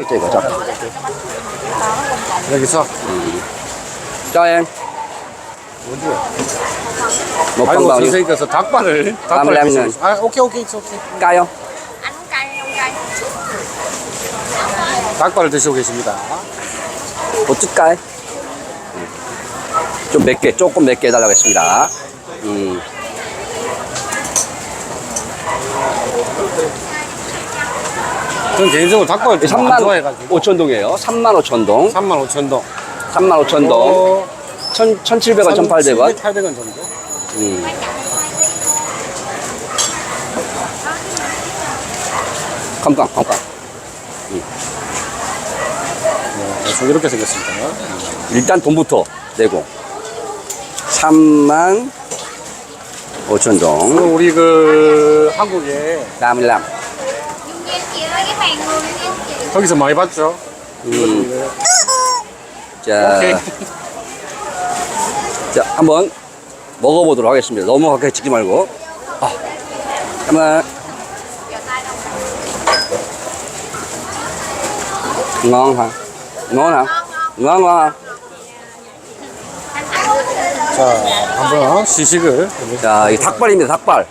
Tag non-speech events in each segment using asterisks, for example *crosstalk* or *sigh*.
이거 자. 여기서 자, con 아이고 bao nhiêu? 선생님께서 닭발을 닭발 라면 드시고 있- 아 오케이 오케이 it's không? anh không cay không cay 닭발을 드시고 계십니다 chút cay. 좀 맵게, 조금 맵게 해달라고 했습니다. 음. 저는 개인적으로 닭발을 좀안 3만 좋아해가지고 5천 동이에요. 3만 5천 동. 3만 5천 동 3만 5천 동. 1,700원, 1,800원. 800원 정도 음. 컴깡, 컴깡. 네, 좀 이렇게 생겼습니다 일단 돈부터 내고. 3만 5천 동. 오늘 우리 그 한국에 라밀람. 거기서 많이 봤죠 음. 자, 오케이 자, 한번 먹어보도록 하겠습니다. 너무 가까이 찍지 말고. 아, 잠깐만. ngon hả? ngon hả? ngon ngon hả? 자 한번 시식을 자, 이 닭발입니다. 닭발.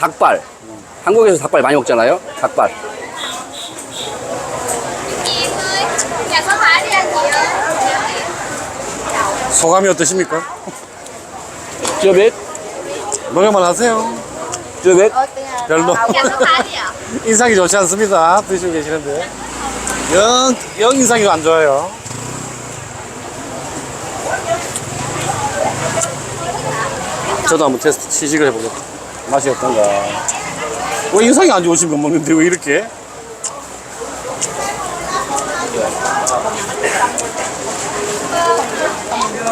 닭발. 한국에서 닭발 많이 먹잖아요. 닭발. chị em ơi nhà có phải đi ăn gì ơi 소감이 어떠십니까? biết, 노래만 하세요. biết. 별로. ạ *laughs* 인상이 좋지 않습니다. 드시고 계시는데. 영, 영 인상이 안 좋아요. 저도 한번 테스트 시식을 해보겠습니다 맛이 어떤가. 왜 인상이 안 좋으신 거 먹는데 왜 이렇게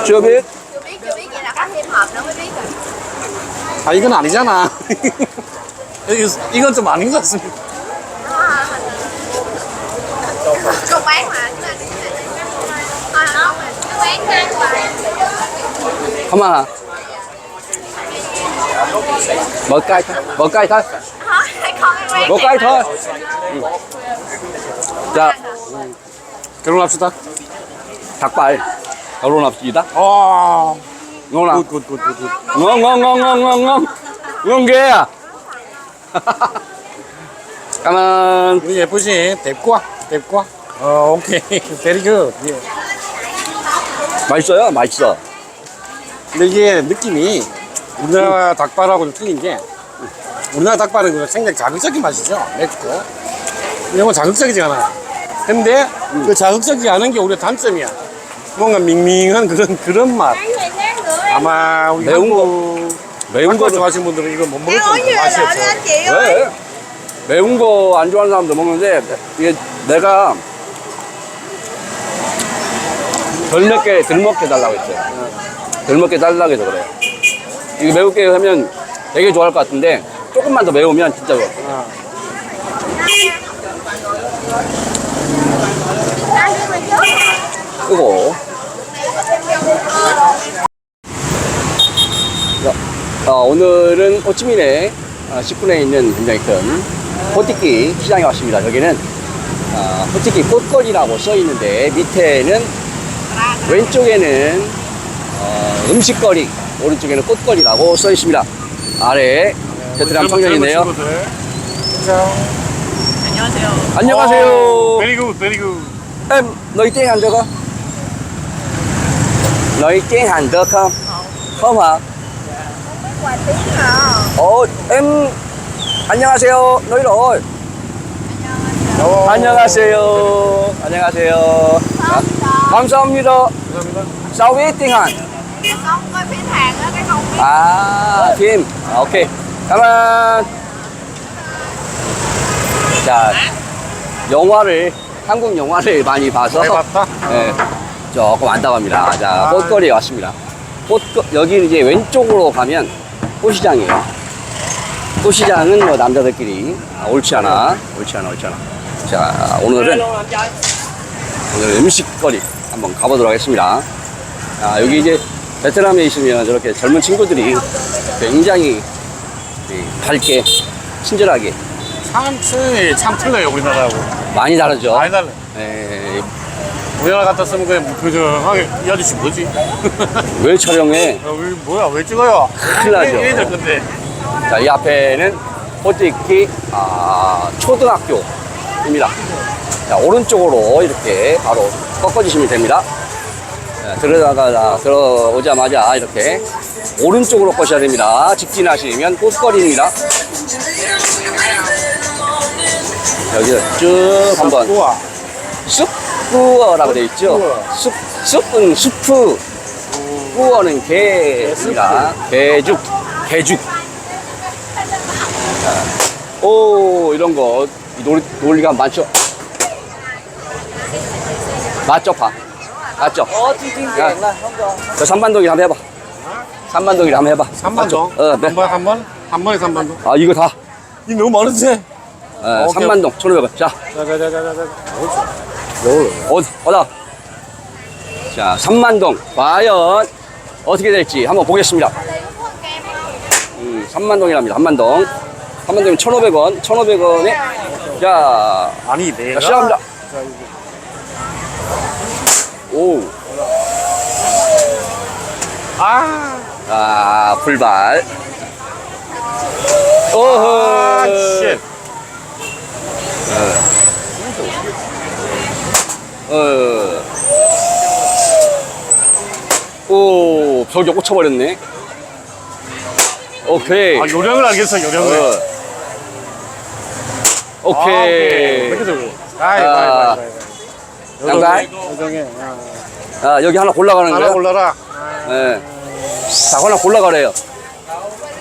chưa biết. chưa biết chưa biết vậy là có thêm hộp nữa mới biết rồi 아 이건 아니잖아 이거- 이건 좀 아닌 것 같습니다 không *laughs* bán mà chứ anh thôi không nó bán hai hoài Không à? Mở cây thôi, mở cây thôi. thôi con ăn bán Một cây thôi. 자, 결혼합시다 닭발. 결혼합시다. 아. nào? 굿굿굿굿 ngon ngon ngon ngon ngon ngon ngon ghê à cảm ơn 우리 예쁘신 뎁과 뎁과 어 오케이. *laughs* 굿 예. 맛있어요? 맛있어. 근데 이게 느낌이 우리나라 닭발하고 좀 틀린 게 우리나라 닭발은 그 굉장히 자극적인 맛이죠 맵고. 이런 건 자극적이지 않아요 근데 그 자극적이지 않은 게 우리의 단점이야 뭔가 밍밍한 그런 그런 맛. 아마 우리 매운 한국 매운 거는 좋아하시는 분들은 이거 못 먹을 là 맛이 없어 왜 매운 거 안 좋아하는 사람도 먹는데 이게 내가 덜 맵게 덜 먹게 달라고 했어요. 덜 먹게 달라고 해서 그래요. 이거 매우게 하면 되게 좋아할 것 같은데 조금만 더 매우면 진짜 좋아. 어. anh đi mình trước 끄고 자, 어, 오늘은 호치민의 어, 10분에 있는 굉장히 큰 호티끼 시장에 왔습니다. 여기는 어, 호티끼 꽃거리라고 써 있는데 밑에는 왼쪽에는 어, 음식거리, 오른쪽에는 꽃거리라고 써 있습니다. 아래 베트남 청년이네요. 안녕하세요. 베리 굿 베리 굿 Em nói tiếng Hàn được không? Nói tiếng Hàn được không? Không hả? quà tiếng à Ồ, em 안녕하세요. nói rồi. 안녕하세요. 안녕하세요. 아, 감사합니다. 감사합니다 Sao biết tiếng Hàn? con coi phim hàng á cái không biết 아, phim. 아, 오케이. cảm ơn. 자, 영화를 한국 영화를 많이 봐서 많이 봤다? 네, 조금 안타갑니다. 자, 아. 꽃거리에 왔습니다. 꽃 여기 이제 왼쪽으로 가면 꽃시장이에요. 꽃시장은 뭐 남자들끼리 아, 옳지 않아, 옳지 않아, 옳지 않아. 자, 오늘은 오늘 음식거리 한번 가보도록 하겠습니다. 아, 여기 이제 베트남에 있으면 저렇게 젊은 친구들이 굉장히 예, 밝게 친절하게 참, 참 틀려요 우리나라하고 많이 다르죠. 많이 달라. 예, 우리나라 쓰면 그냥 무표정하게 이 아저씨 뭐지? 왜 촬영해? 야, 왜, 뭐야 왜 찍어요? 큰일 나죠. 얘들 건데. 자, 이 앞에는 호띠키 아, 초등학교입니다. 자, 오른쪽으로 이렇게 바로 꺾어주시면 됩니다. 자, 들어가다 들어오자마자 이렇게 오른쪽으로 꺼셔야 됩니다. 직진하시면 꽃거리입니다. 여기서 쭉 한번 우와. 쑥 구어라고 되어 있죠. 쑥, 쑥은 수프, 구어는 개입니다. 개죽, 개죽. 자, 오, 이런 거, 이 논리, 논리가 많죠? 맞죠, 파? 맞죠? 야, 저 삼반동이 한번 해봐. 삼반동이 한번 해봐. 3만 맞죠? 동. 어, 네. 한 번, 한 번? 한 번에 3만 동. 아, 이거 다. 이 너무 많은데? 어, 오케이. 3만동, 1,500원. 자, 자, 자, 자, 자, 자, 자. 어, 어다. 자, 3만동. 과연 어떻게 될지 한번 보겠습니다. 음, 3만동이랍니다. 3만동. 3만동이면 1,500원. 1,500원에. 자, 아니, 자, 내가. 시작합니다. 오. 아, 아, 불발. 어허. 아, 쉣. 어. 오, 벽에 꽂혀버렸네. 오케이. 아, 요령을 알겠어, 요령을. 어. 오케이. 이렇게. 아이, 아. 아이, 아이, 아이. 양갈? 요정에. 아. 아, 여기 하나 골라가는 하나 거야? 골라라. 예. 자, 하나 골라가래요.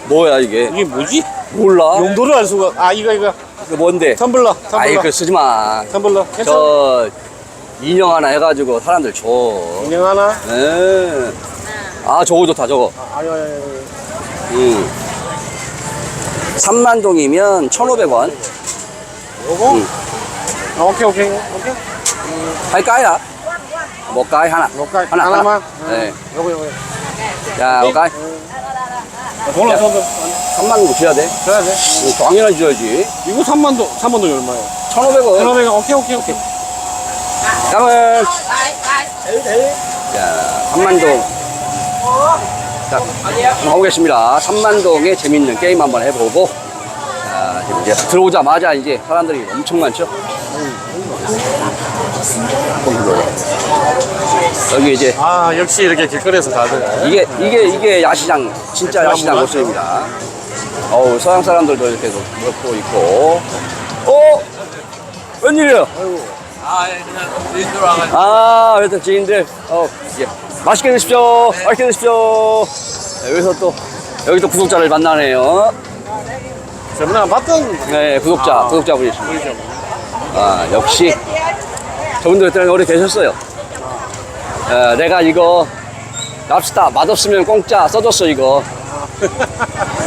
뭐야, 이게? 이게 뭐지? 몰라. 용도를 알 수가. 아, 이거, 이거. 이거 뭔데? 텀블러, 아이, 텀블러. 그 쓰지 마. 텀블러. 괜찮아? 저, 인형 하나 해가지고 사람들 줘. 인형 하나? 예. 아, 저거 좋다, 저거. 아유, 아유, 아유. 음. 3만 동이면 1,500원. 요거? 응. 아, 오케이, 오케이. 오케이. 할까야? 뭐 까이 하나. 요거 하나, 하나만? 하나. 네. 요거, 요거. 야, 뭐 까이. 몰라, 야. 저거. 3만 동 줘야 돼. 줘야 돼. 어, 당연히 줘야지. 이거 3만 동, 3만 동이 얼마예요? 1,500원. 그러면 오케이, 오케이, 오케이. 깜을. 자, 3만 동. 자, 한번 가보겠습니다. 3만 동의 재밌는 게임 한번 해보고. 자, 지금 이제 들어오자마자 이제 사람들이 엄청 많죠? 여기 이제 아, 역시 이렇게 길거리에서 다들. 이게 이게 이게 야시장 진짜 야시장 모습입니다. 어우 서양 사람들도 이렇게 먹고 있고. 어 웬일이야? 아 그래서 지인들 어 예. 맛있게 드십시오. 맛있게 드십시오. 네, 여기서 또 여기 또 구독자를 만나네요. 저번에 봤던 네 구독자 아. 구독자분이십니다. 분이죠. 아 역시 저분들 그때 오래 계셨어요. 어, 내가 이거 랍스타 맛없으면 공짜 써줬어 이거.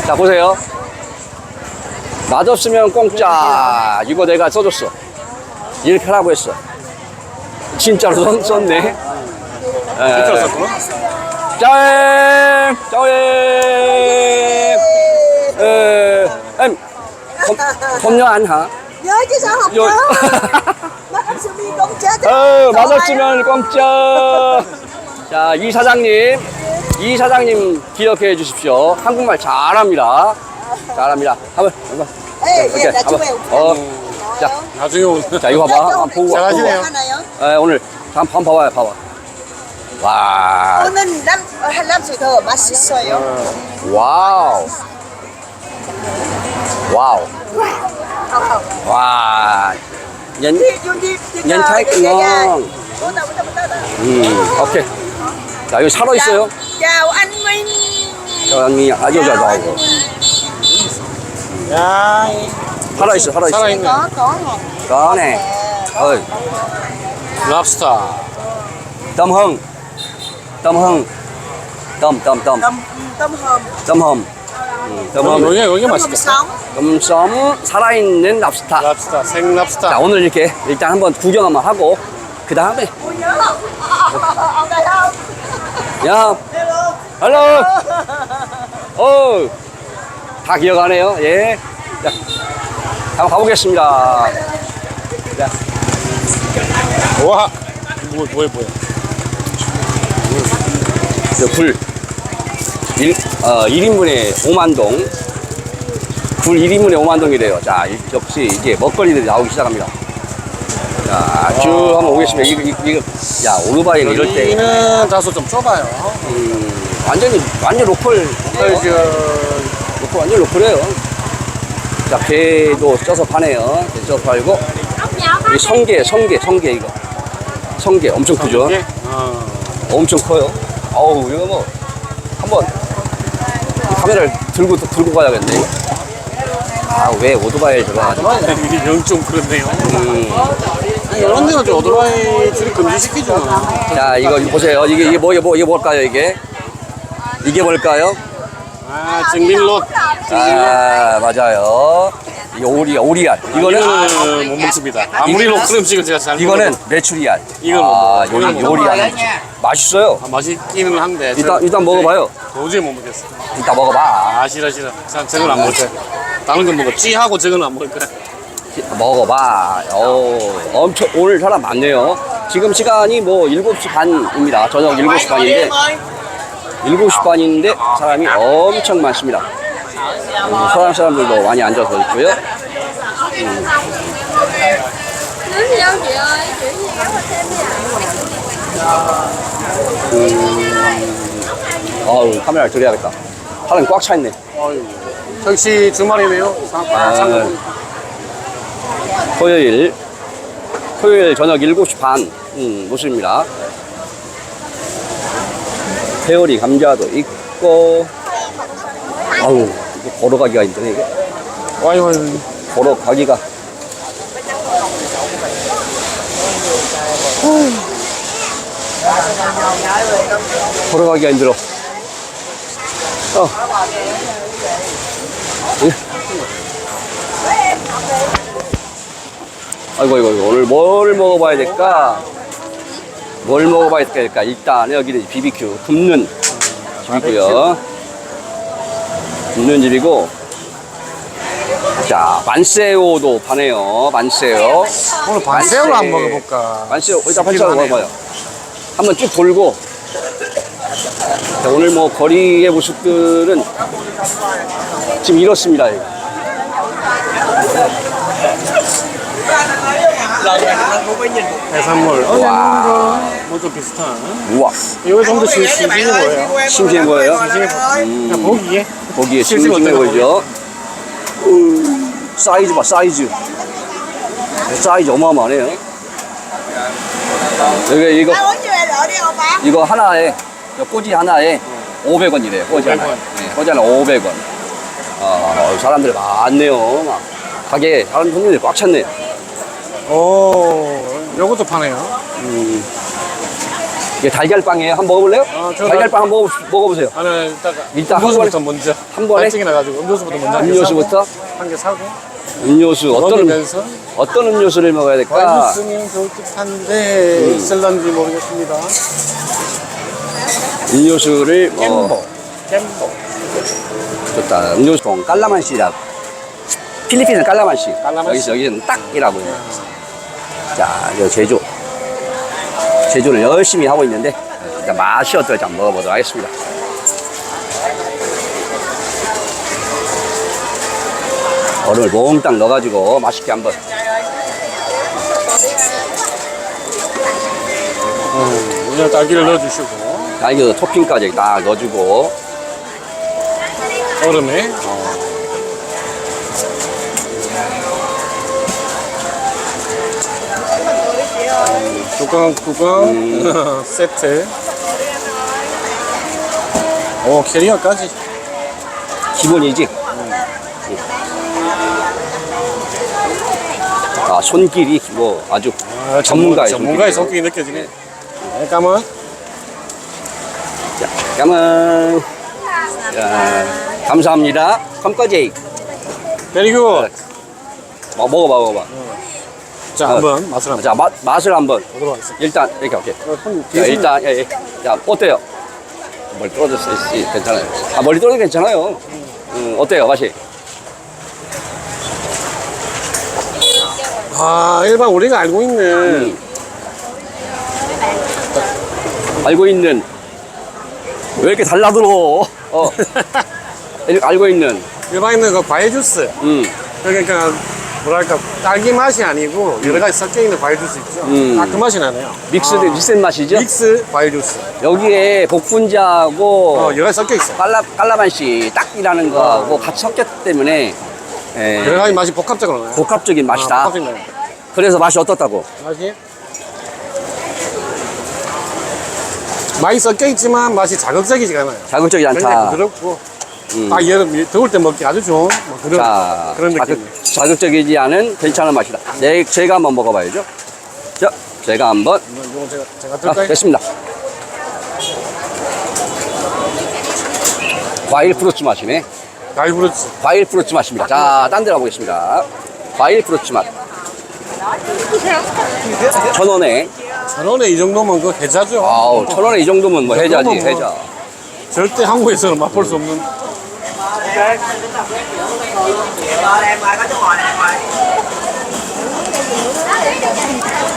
자 보세요. 맛없으면 공짜 이거 내가 써줬어. 이렇게 하라고 했어. 진짜로 썼, 썼네. 예. 진짜 썼구나? 짜임 짜임. 에, em không không nhớ anh hả? nhớ chứ sao không Vô- nhớ mắt anh sư mi công chết 어. *laughs* 자, 이 사장님, 이 사장님 기억해 주십시오. 한국말 잘합니다. 잘합니다. 한번, 한번. ê 오케이, vậy là chú 한번. mèo 어, 자, 나중에 오늘. 자, 이거 봐봐. 한번 보고. 잘하시네요. 보고. 에, 오늘 한 번 봐봐요, 봐봐. 와, 오늘 남 한람수 더 맛있어요 와우. 와우. 와. 연, nhà. ngon. Bố tao, bố tao, bố tao, tao. 음, 오케이. 자, 여기 살아 있어요. Minh 저 언니 아주 잘 나오고. 야, 살아 있어, 살아 있어. 살아있네. nè 꺼내. 어이. 랍스타. Tâm Hưng Tâm Hưng Tâm Tâm Tâm Tâm Hồng 음, Tâm Hồng 여기, 여기 tôm hùm 맛있겠다. sống 덤섬 살아있는 랍스타 랍스타, 생자 랍스타. 오늘 이렇게 일단 한번 구경 한번 하고 그 다음에 Ôi nhớ không ông đây không 야 헬로 어다 기억하네요 예 자, 한번 가보겠습니다 자 와, 뭐, 뭐야, 뭐야. 저 굴. 일, 어, 1인분에 5만 동. 굴 1인분에 5만 동이래요. 자, 이- 역시 이제 먹거리들이 나오기 시작합니다. 자, 쭉 한번 오겠습니다. 이거, 이거, 이거. 야, 오르바이는 이럴 때, 여기는 다소 좀 좁아요. 음, 완전히, 완전 로컬. 그, 저, 로컬, 완전 로컬이에요. 자, 배도 쪄서 파네요. 배 쪄서 팔고. 이 성게, 성게, 성게 이거. 성게 엄청 크죠? 이게, 어, 엄청 커요. 어우, 이거 뭐, 한번 이 카메라를 들고, 들고 가야겠네. 이거. 아, 왜 오토바이에. 이게 영좀 그렇네요. 음. 이런 데는 좀 오토바이 줄이 금지시키잖아. 자, 이거 보세요. 이게, 이게 뭐, 이게 뭐, 이게 뭘까요, 이게? 이게 뭘까요? 아, 증민롯. 아, 맞아요. 이 오리, 오리알. 이거는, 이거는 못 먹습니다. 아무리 로컬 음식은 제가 잘 이거는 먹어도. 메추리알. 이걸 못 아, 먹어요. 요리, 요리알. 맛있어요. 아, 맛있기는 한데. 일단, 저는 일단 먹어봐요. 도저히 못 먹겠어. 일단 먹어봐. 아, 싫어, 싫어. 저- 저건 안 먹을 거야. 다른 건 먹어. 찌하고 저건 안 먹을 거야. 먹어봐. 오, 엄청, 오늘 사람 많네요. 지금 시간이 뭐 7시 반입니다. 저녁 7시 반인데, 7시 반인데 사람이 엄청 많습니다. 음, 서양 사람들도 많이 앉아서 있고요. Thêm nha 어우, 카메라를 들여야겠다. 사람이 꽉차 있네. 역시 주말이네요. 아, 상 토요일, 토요일 저녁 7시 반, 음, 모습입니다. 회오리 감자도 있고, 아우, 이거 걸어가기가 힘드네, 이게. 와이, 와이. 걸어가기가. 걸어가기가 힘들어. 어. 예. 아이고, 아이고, 아이고, 오늘 뭘 먹어봐야 될까? 뭘 먹어봐야 될까? 일단 여기는 BBQ 굽는 집이고요. 굽는 집이고, 자, 만새우도 파네요. 만새우. 오늘 반새우를 한번 먹어볼까. 만새우, 일단 반새우 싶기도 하네요. 먹어봐요. 한번 쭉 돌고. 자, 오늘 뭐 거리의 모습들은 지금 이렇습니다. 해산물. 어, 와. 뭐좀 비슷한. 우와, 이거 좀더 싱싱해 보여요. 신기한 거예요. 싱싱해 보여. 그냥 보기에. 거기에 실제로 싱싱해 어때요? 보이죠? 음, 사이즈 봐, 사이즈. 사이즈 어마어마하네요. 여기 이거, 이거 하나에, 저 꼬지 하나에 500원이래요. 꼬지 하나. 500원. 네, 꼬지 하나 500원. 아, 사람들 많네요. 막. 가게에 사람 손님들이 꽉 찼네. 오, 요것도 파네요. 음. 이게 달걀빵이에요. 한번 먹어볼래요? 아, 저 달걀빵 한번 먹어, 먹어보세요. 나는 일단 일단 한 음료수부터 먼저. 한 번에? 발증이 나가지고 음료수부터 먼저. 음료수부터? 한개 사고. 음료수, 어떤, 음- 먹으면서. 어떤 음료수를 먹어야 될까? 맛있으면 좋을 듯한데 있을런지 모르겠습니다. 음료수를 어, 겜보, 겜보. 좋다. 음료수 깔라만시라. 필리핀은 깔라만시. 깔라만시. 여기서 여기는 딱이라고 해요. 자, 저 제조. 제조를 열심히 하고 있는데 일단 맛이 어떨지 한번 먹어보도록 하겠습니다. 얼음을 몽땅 넣어가지고 맛있게 한번. 음, 이제 딸기를 넣어주시고 딸기도 토핑까지 딱 넣어주고. 얼음에 뚜껑 뚜껑 *laughs* 세트. 오 캐리어까지. 기본이지. 아, 손길이 뭐 아주 아, 전문가의 전문가의. 손길이 느껴지네. 네, 까만. 자, 까만. 자, 감사합니다. 컴까지 베리 굿. 어, 먹어봐, 먹어봐. 자 어. 한번 맛을 한번 자, 맛, 맛을 한번. 보도록 하겠습니다. 일단, 이렇게, 오케이. 어, 손 자, 일단, 예, 예. 자, 어때요? 멀리 떨어졌어. 예, 괜찮아요. 아, 멀리 떨어져 괜찮아요. 음, 어때요, 맛이? 아 일반 우리가 알고 있는 음. 알고 있는 왜 이렇게 달라들어? 어, *laughs* 이렇게 알고 있는 일반 있는 그 과일 주스. 음, 그러니까 뭐랄까 딸기 맛이 아니고 여러 가지 섞여 있는 과일 주스 있죠. 음. 딱 그 맛이 나네요. 믹스 믹스된 맛이죠. 믹스 과일 주스. 여기에 복분자하고 어, 여러 가지 섞여 있어 요. 깔라 깔라만시 딱이라는 거하고 같이 섞였기 때문에 예, 여러 가지 맛이 복합적으로 나요. 복합적인 맛이다. 아, 복합적인 맛. 그래서 맛이 어떻다고? 맛이 많이 섞여 있지만 맛이 자극적이지가 않아요. 자극적이지 굉장히 않다. 부드럽고 음. 딱 여름 더울 때 먹기 아주 좋은 뭐 그런 자, 그런 자극, 느낌. 자극적이지 않은 괜찮은 맛이다. 네, 제가 한번 먹어봐야죠. 자, 제가 한번 이거 제가 제가 아? 됐습니다. 과일 프루츠 맛이네. 과일 브루치. 과일 프루츠 맛입니다. 자, 딴데 가보겠습니다. 과일 프루츠 맛. 천 원에, 천 원에 이 정도면 그 해자죠. 아우, 천 원에 이 정도면 뭐 해자지, 뭐. 해자. 절대 한국에서는 맛볼 수 없는.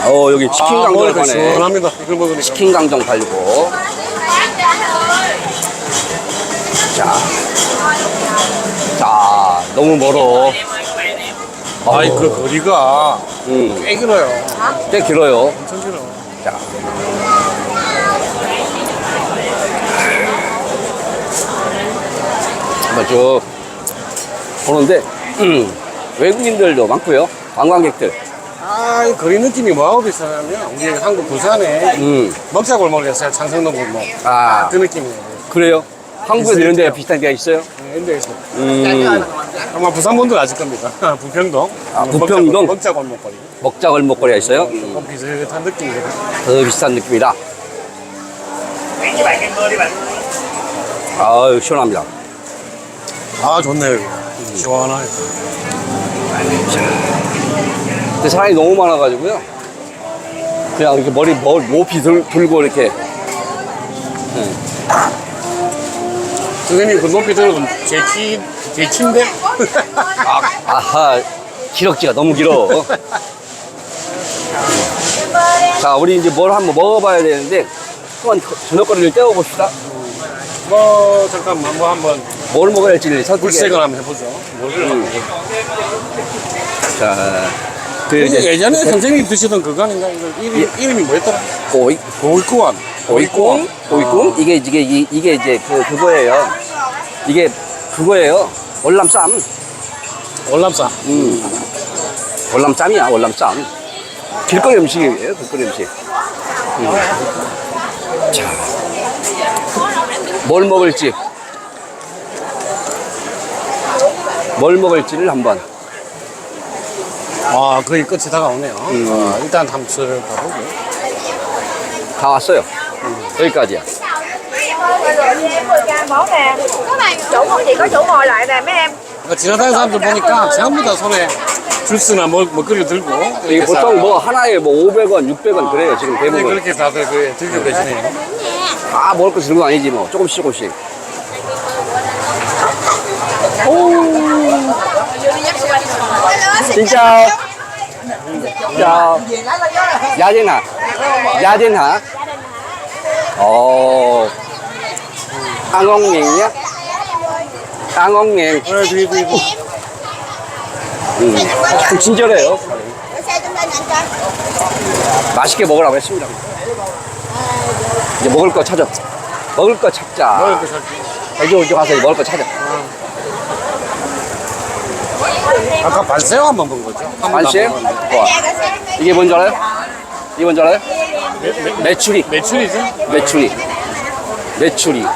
어, 여기 치킨 아, 강정 먹으니까 파네. 시원합니다. 이걸 먹으니까. 치킨 강정 팔고. 자. 자, 너무 멀어. 아이 그 거리가 음, 꽤 길어요. 꽤 길어요. 엄청 길어. 자. 한번 쭉 보는데, 음, 외국인들도 많고요. 관광객들. 아, 이 거리 느낌이 뭐하고 비슷하냐면 우리 한국 부산에 음, 먹자 골목이 있어요. 창성동 골목. 아, 그 느낌이에요. 그래요? 한국에도 이런 데가 비슷한 데가 있어요? 네, 있어요. 음, 아마 부산 분들 아실 겁니다. *laughs* 부평동. 아, 부평동? 먹자 골목 거리. 먹자 골목거리가 있어요? 음, 조금 비슷한 느낌이에요. 더 비슷한 느낌이다. 아유, 시원합니다. 아, 좋네요. 이거. 시원하게. 근데 사람이 너무 많아가지고요. 그냥 이렇게 머리, 머, 모피 들, 들고 이렇게. 선생님 그 높이 들어도 제 키, 제 키인데? 아, 아하, 기럭지가 너무 길어. 자, 우리 이제 뭘 한번 먹어봐야 되는데, 한번 저녁거리를 때워봅시다. 뭐, 잠깐만, 뭐 한번 뭘 먹어야 할지 선택해. 물색을 한번 해보죠. 뭐를 음. 자, 그 이제 예전에 선생님이 드시던 그거 아닌가? 이름, 이름이 뭐였더라? 오이, 고이꾸원. 오이꿍? 오이꿍? 이게, 이게, 이- 이게 이제 그, 그거예요. 이게 그거예요. 월남쌈. 월남쌈. 음. 월남쌈이야, 월남쌈. 길거리 음식이에요, 길거리 음식. 음. 자. 뭘 먹을지. 뭘 먹을지를 한번. 아, 거의 끝이 다가오네요. 음. 어, 일단 쓱 가보고. 다 왔어요. 여기까지야. món nè có bàn chỗ ngồi chị có chỗ ngồi lại nè mấy em 그러니까 지나다니는 사람들 보니까 전부 다 손에 주스나 먹, 먹거리 들고. 이게 이렇게 보통 사- 뭐 하나에 뭐 500원, 600원 그래요, 지금 네, 대부분. 그렇게 다들 그 들고 계시네요. 다 먹을 거 들고 다니지 뭐. 조금씩 조금씩. 진 짜. 자, 야젠하. 야젠하. 어, 앙엉냉이야? 앙엉냉. 네, 뒤에, 뒤에, 뒤에. 음, 참 친절해요. Để xe chúng lên nhanh cho 맛있게 먹으라고 했습니다. 이제 먹을 거 찾아. 먹을 거 찾자. 먹을 거. 이쪽 이쪽 가서 먹을 거 찾아. 아까 반새우 한번 본 거죠? 한 번도 안 반씩? 먹었는데. chúng 이게 뭔지 알아요? 이게 뭔지 알아요? 메추리. 매출이죠? 메추리. 메추리.